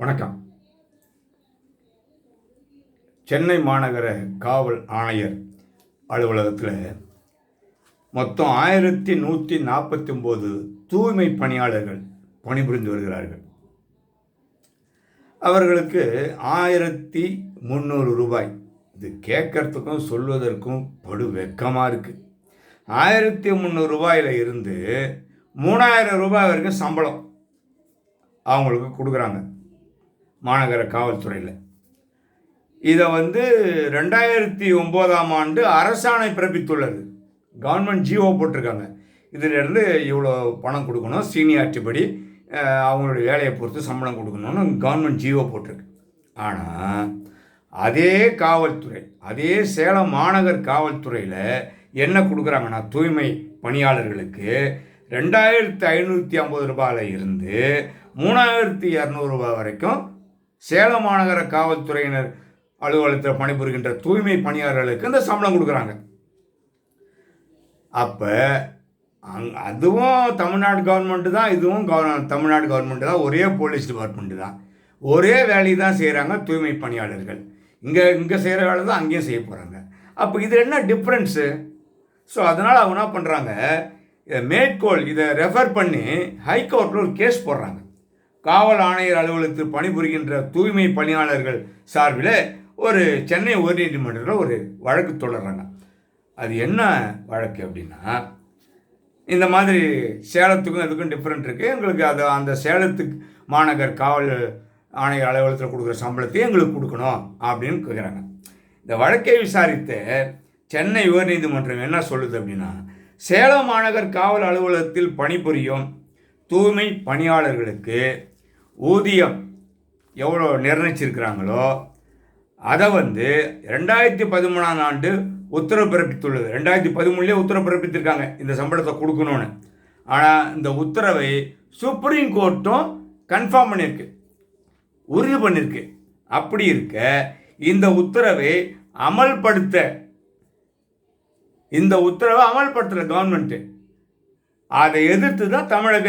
வணக்கம். சென்னை மாநகர காவல் ஆணையர் அலுவலகத்தில் மொத்தம் ஆயிரத்தி நூற்றி நாற்பத்தி ஒம்பது தூய்மை பணியாளர்கள் பணிபுரிந்து வருகிறார்கள். அவர்களுக்கு ஆயிரத்தி முந்நூறு ரூபாய். இது கேட்கறதுக்கும் சொல்வதற்கும் படு வெக்கமாக இருக்குது ஆயிரத்தி முந்நூறு ரூபாயில் இருந்து மூணாயிரம் ரூபாய் வரைக்கும் சம்பளம். அவங்களுக்கு கொடுக்குறாங்க. மாநகர காவல்துறையில். இதை வந்து ரெண்டாயிரத்தி ஒம்போதாம் ஆண்டு அரசாணை பிறப்பித்துள்ளது. கவர்மெண்ட் ஜிஓ போட்டிருக்காங்க. இதிலிருந்து இவ்வளோ பணம் கொடுக்கணும் சீனியாரிட்டி படி அவங்களுடைய வேலையை பொறுத்து சம்பளம் கொடுக்கணும்னு கவர்மெண்ட் ஜிஓ போட்டிருக்கு. ஆனால் அதே காவல்துறை அதே சேலம் மாநகர் காவல்துறையில் என்ன கொடுக்குறாங்கன்னா தூய்மை பணியாளர்களுக்கு ரெண்டாயிரத்தி ஐநூற்றி ஐம்பது ரூபாயில் இருந்து மூணாயிரத்தி இரநூறுபா வரைக்கும் சேலம் மாநகர காவல்துறையினர் அலுவலகத்தில் பணிபுரிகின்ற தூய்மை பணியாளர்களுக்கு இந்த சம்பளம் கொடுக்குறாங்க. அப்போ அங் அதுவும் தமிழ்நாடு கவர்மெண்ட்டு தான் இதுவும் கவ தமிழ்நாடு கவர்மெண்ட்டு தான் ஒரே போலீஸ் டிபார்ட்மெண்ட்டு தான். ஒரே வேலையை தான் செய்கிறாங்க தூய்மை பணியாளர்கள். இங்கே இங்கே செய்கிற வேலை தான் அங்கேயும் செய்ய போகிறாங்க அப்போ இது என்ன டிஃப்ரென்ஸு ஸோ அதனால் அவங்க என்ன பண்ணுறாங்க இதை மேற்கோள் இதை ரெஃபர் பண்ணி ஹைகோர்ட்டில் ஒரு கேஸ் போடுறாங்க. காவல் ஆணையர் அலுவலகத்தில் பணிபுரிகின்ற தூய்மை பணியாளர்கள் சார்பில் ஒரு சென்னை உயர்நீதிமன்றத்தில் ஒரு வழக்கு தொடர்றாங்க. அது என்ன வழக்கு அப்படின்னா இந்த மாதிரி சேலத்துக்கும் இதுக்கும் டிஃப்ரெண்ட் இருக்குது எங்களுக்கு அது அந்த சேலத்துக்கு மாநகர் காவல் ஆணையர் அலுவலகத்தில் கொடுக்குற சம்பளத்தையும் எங்களுக்கு கொடுக்கணும் அப்படின்னு கேட்குறாங்க இந்த வழக்கை விசாரித்த சென்னை உயர்நீதிமன்றம் என்ன சொல்லுது அப்படின்னா சேலம் மாநகர் காவல் அலுவலகத்தில் பணிபுரியும் தூய்மை பணியாளர்களுக்கு ஊதியம் எவ்வளோ நிர்ணயிச்சிருக்கிறாங்களோ அதை வந்து ரெண்டாயிரத்தி பதிமூணாம் ஆண்டு உத்தரவு பிறப்பித்துள்ளது. ரெண்டாயிரத்தி பதிமூணுலேயே உத்தரவு பிறப்பித்திருக்காங்க இந்த சம்பளத்தை கொடுக்கணும்னு. ஆனால் இந்த உத்தரவை சுப்ரீம் கோர்ட்டும் கன்ஃபார்ம் பண்ணியிருக்கு உறுதி பண்ணியிருக்கு. அப்படி இருக்க இந்த உத்தரவை அமல்படுத்த இந்த உத்தரவை அமல்படுத்தலை கவர்மெண்ட்டு அதை எதிர்த்து தான் தமிழக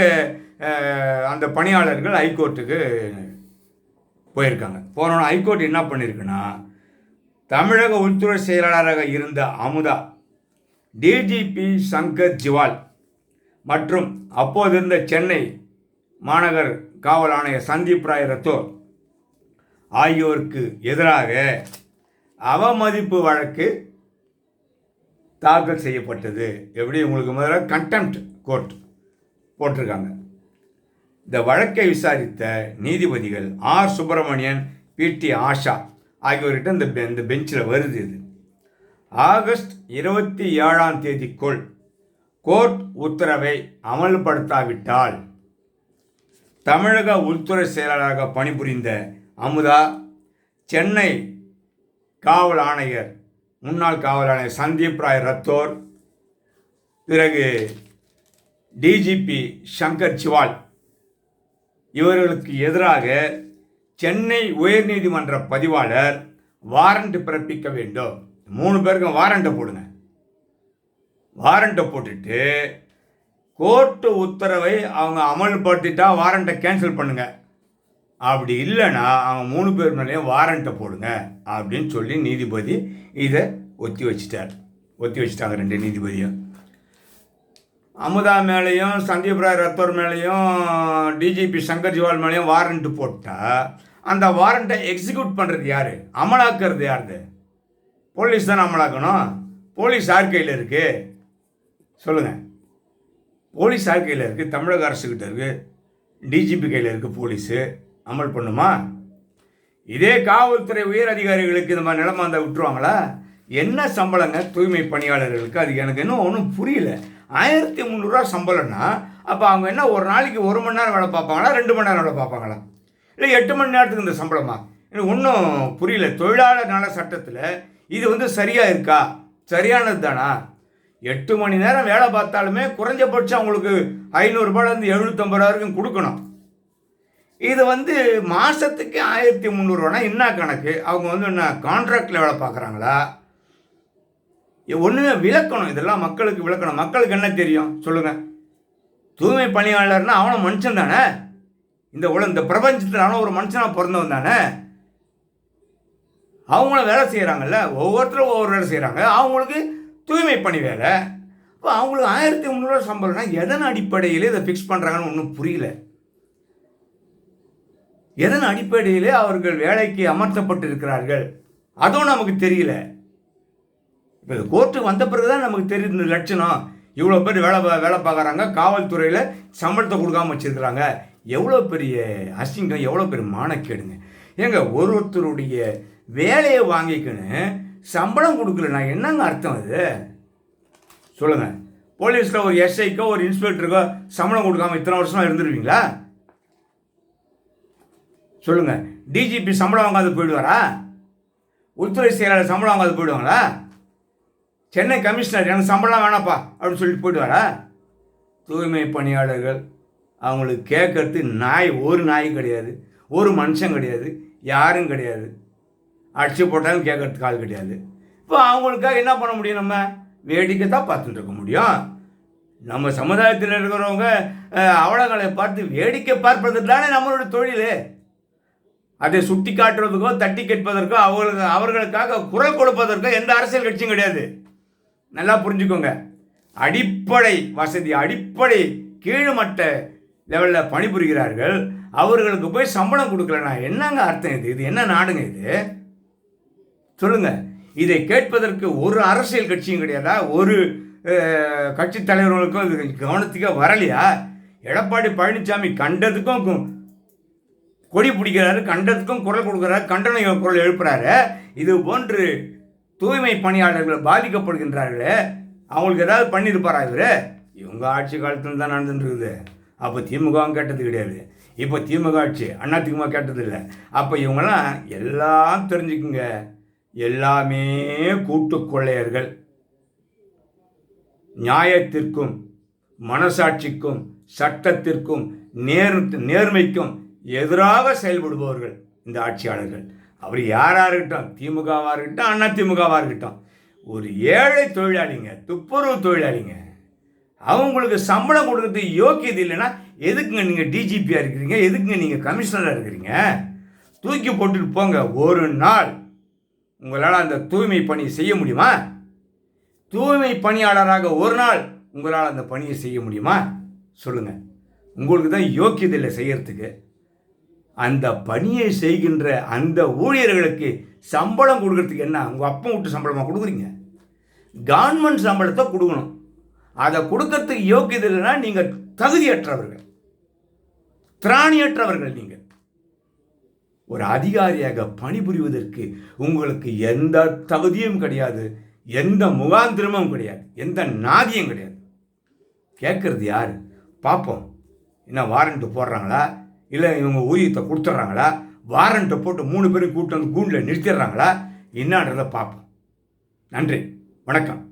அந்த பணியாளர்கள் ஹைகோர்ட்டுக்கு போயிருக்காங்க. போனோன்னா ஹைகோர்ட் என்ன பண்ணியிருக்குன்னா தமிழக உள்துறை செயலாளராக இருந்த அமுதா டிஜிபி சங்கர் ஜிவால் மற்றும் அப்போது இருந்த சென்னை மாநகர் காவல் ஆணையர் சந்தீப் ராய் ரத்தோர் ஆகியோருக்கு எதிராக அவமதிப்பு வழக்கு தாக்கல் செய்யப்பட்டது. எப்படி? உங்களுக்கு முதல்ல கண்டெம்ட் கோர்ட் போட்டிருக்காங்க. இந்த வழக்கை விசாரித்த நீதிபதிகள் R. Subramanian P. T. Asha ஆகியோர்கிட்ட இந்த பெ- இந்த பெஞ்சில் வருது இது. ஆகஸ்ட் இருபத்தி ஏழாம் தேதிக்குள் கோர்ட் உத்தரவை அமல்படுத்தாவிட்டால் தமிழக உள்துறை செயலாளராக பணிபுரிந்த அமுதா சென்னை காவல் ஆணையர் முன்னாள் காவல் ஆணையர் சந்தீப் ராய் ரத்தோர் பிறகு டிஜிபி சங்கர் சிவால் இவர்களுக்கு எதிராக சென்னை உயர்நீதிமன்ற பதிவாளர் வாரண்ட் பிறப்பிக்க வேண்டும். மூணு பேருக்கும் வாரண்ட்டை போடுங்க. வாரண்ட்டை போட்டுட்டு கோர்ட்டு உத்தரவை அவங்க அமல்படுத்திட்டா வாரண்ட்டை கேன்சல் பண்ணுங்க. அப்படி இல்லைன்னா அவங்க மூணு பேர் மேலேயும் வாரண்ட்டை போடுங்க அப்படின்னு சொல்லி நீதிபதி இதை ஒத்தி வச்சிட்டார். ஒத்தி வச்சிட்டாங்க ரெண்டு நீதிபதியும். அமுதா மேலேயும் சந்தீப் ராய் ரத்தோர் மேலேயும் டிஜிபி சங்கர் ஜிவால் மேலேயும் வாரண்ட் போட்டால் அந்த வாரண்ட்டை எக்ஸிக்யூட் பண்ணுறது யார்? அமலாக்கிறது யாருது? போலீஸ் தானே அமலாக்கணும். போலீஸ் யார் கையில் இருக்குது சொல்லுங்கள் போலீஸ் யார் கையில் இருக்குது தமிழக அரசுக்கிட்ட இருக்குது டிஜிபி கையில் இருக்குது போலீஸு. அமல் பண்ணுமா? இதே காவல்துறை உயர் அதிகாரிகளுக்கு இந்த மாதிரி நிலமா இருந்தால் விட்டுருவாங்களா? என்ன சம்பளங்க தூய்மை பணியாளர்களுக்கு? அது எனக்கு இன்னும் ஒன்றும் புரியல. ஆயிரத்தி முந்நூறுரூவா சம்பளம்னா அப்போ அவங்க என்ன ஒரு நாளைக்கு ஒரு மணி நேரம் வேலை பார்ப்பாங்களா ரெண்டு மணி நேரம் வேலை பார்ப்பாங்களா? இல்லை எட்டு மணி நேரத்துக்கு இந்த சம்பளமா? எனக்கு ஒன்றும் புரியல. தொழிலாளர் நல சட்டத்தில் இது வந்து சரியாக இருக்கா? சரியானது தானா? எட்டு மணி நேரம் வேலை பார்த்தாலுமே குறைஞ்சபட்சம் அவங்களுக்கு ஐநூறுரூபாலேருந்து எழுநூற்றம்பது ரூபா வரைக்கும் கொடுக்கணும். இது வந்து மாதத்துக்கு ஆயிரத்தி முந்நூறுவானா? என்ன கணக்கு? அவங்க வந்து என்ன கான்ட்ராக்டில் வேலை பார்க்குறாங்களா? ஒன்றுமே விளக்கணும். இதெல்லாம் மக்களுக்கு விளக்கணும். மக்களுக்கு என்ன தெரியும்? சொல்லுங்கள் தூய்மை பணியாளர்னா அவனும் மனுஷன் தானே? இந்த உலக இந்த பிரபஞ்சத்தில் ஒரு மனுஷனாக பிறந்தவன் தானே? அவங்களும் வேலை செய்கிறாங்கல்ல ஒவ்வொருத்தரும் ஒவ்வொரு வேலை செய்கிறாங்க அவங்களுக்கு தூய்மை பணி வேலை. இப்போ அவங்களுக்கு ஆயிரத்தி முந்நூறுவா சம்பளம்னா எதன் அடிப்படையில் இதை ஃபிக்ஸ் பண்ணுறாங்கன்னு ஒன்றும் புரியல. எதன் அடிப்படையிலே அவர்கள் வேலைக்கு அமர்த்தப்பட்டு இருக்கிறார்கள் அதுவும் நமக்கு தெரியல. இப்போ இது கோர்ட்டுக்கு வந்த பிறகு தான் நமக்கு தெரியுது இந்த லட்சணம். இவ்வளோ பேர் வேலை வேலை பார்க்குறாங்க காவல்துறையில் சம்பளத்தை கொடுக்காம வச்சுருக்கிறாங்க. எவ்வளோ பெரிய அசிங்கம் எவ்வளோ பெரிய மானக்கேடுங்க. ஏங்க ஒரு ஒருத்தருடைய வேலையை வாங்கிக்கின்னு சம்பளம் கொடுக்கலன்னா என்னங்க அர்த்தம் அது? சொல்லுங்கள் போலீஸில் ஒரு எஸ்ஐக்கோ ஒரு இன்ஸ்பெக்டருக்கோ சம்பளம் கொடுக்காம இத்தனை வருஷமாக இருந்துருவீங்களா சொல்லுங்கள் டிஜிபி சம்பளம் வாங்காது போயிடுவாரா? உள்துறை செயலாளர் சம்பளம் வாங்காது போயிடுவாங்களா? சென்னை கமிஷனர் எனக்கு சம்பளம் வேணாப்பா அப்படின்னு சொல்லிட்டு போயிடுவாரா? தூய்மை பணியாளர்கள் அவங்களுக்கு கேட்கறது நாய் ஒரு நாய் கிடையாது. ஒரு மனுஷன் கிடையாது. யாரும் கிடையாது. அடிச்சு போட்டாலும் கேட்கறதுக்கு ஆள் கிடையாது. இப்போ அவங்களுக்காக என்ன பண்ண முடியும் நம்ம? வேடிக்கை தான் பார்த்துட்டு இருக்க முடியும். நம்ம சமுதாயத்தில் இருக்கிறவங்க அவலங்களை பார்த்து வேடிக்கை பார்ப்பது தானே நம்மளோட தொழில். அதை சுட்டி காட்டுறதுக்கோ தட்டி கேட்பதற்கோ அவர்களுக்கு அவர்களுக்காக குரல் கொடுப்பதற்கோ எந்த அரசியல் கட்சியும் கிடையாது. நல்லா புரிஞ்சுக்கோங்க. அடிப்படை வசதி அடிப்படை கீழ்மட்ட லெவலில் பணிபுரிகிறார்கள். அவர்களுக்கு போய் சம்பளம் கொடுக்கலனா என்னங்க அர்த்தம் இது? இது என்ன நாடுங்க இது? சொல்லுங்க. இதை கேட்பதற்கு ஒரு அரசியல் கட்சியும் கிடையாதா? ஒரு கட்சி தலைவர்களுக்கும் இது கவனத்துக்கே வரலையா? எடப்பாடி பழனிசாமி கண்டதுக்கும் கு- கொடி பிடிக்கிறாரு கண்டதுக்கும் குரல் கொடுக்குறாரு கண்டன குரல் எழுப்புறாரு. இது போன்று தூய்மை பணியாளர்கள் பாதிக்கப்படுகின்றார்களே அவங்களுக்கு ஏதாவது பண்ணியிருப்பாரா இவர்? இவங்க ஆட்சி காலத்தில் தான் நடந்துட்டுருக்குது. அப்போ திமுகவும் கேட்டது கிடையாது. இப்போ திமுக ஆட்சி அண்ணா திமுக கேட்டதில்லை அப்போ இவங்கெல்லாம் எல்லாம் தெரிஞ்சுக்குங்க. எல்லாமே கூட்டு கொள்ளையர்கள். நியாயத்திற்கும் மனசாட்சிக்கும் சட்டத்திற்கும் நேர் நேர்மைக்கும் எதிராக செயல்படுபவர்கள் இந்த ஆட்சியாளர்கள். அவர் யாராக இருக்கட்டும்? திமுகவாக இருக்கட்டும் அண்ணா திமுகவாக இருக்கட்டும். ஒரு ஏழை தொழிலாளிங்க துப்புரவு தொழிலாளிங்க அவங்களுக்கு சம்பளம் கொடுக்கறது யோக்கியது இல்லைன்னா எதுக்குங்க நீங்கள் டிஜிபியாக இருக்கிறீங்க? எதுக்குங்க நீங்கள் கமிஷனராக இருக்கிறீங்க? தூக்கி போட்டுட்டு போங்க. ஒரு நாள் உங்களால் அந்த தூய்மை பணி செய்ய முடியுமா? தூய்மை பணியாளராக ஒரு நாள் உங்களால் அந்த பணியை செய்ய முடியுமா? சொல்லுங்கள் உங்களுக்கு தான் யோக்கியதில்லை இல்லை அந்த பணியை செய்கின்ற அந்த ஊழியர்களுக்கு சம்பளம் கொடுக்கறதுக்கு என்ன? உங்கள் அப்பா விட்டு சம்பளமாக கொடுக்குறீங்க? கவர்மெண்ட் சம்பளத்தை கொடுக்கணும். அதை கொடுக்கறதுக்கு யோக்கியது இல்லைன்னா நீங்கள் தகுதியற்றவர்கள். திராணியற்றவர்கள் நீங்கள். ஒரு அதிகாரியாக பணிபுரிவதற்கு உங்களுக்கு எந்த தகுதியும் கிடையாது எந்த முகாந்திரமும் கிடையாது எந்த நாதியும் கிடையாது. கேட்குறது யார்? பார்ப்போம். என்ன வாரண்ட்டு போடுறாங்களா? இல்லை இவங்க ஊதியத்தை கொடுத்துட்றாங்களா? வாரண்ட்டை போட்டு மூணு பேரும் கூப்பிட்டு வந்து கூண்டில் நிறுத்திடுறாங்களா? என்னன்றதை பார்ப்போம். நன்றி. வணக்கம்.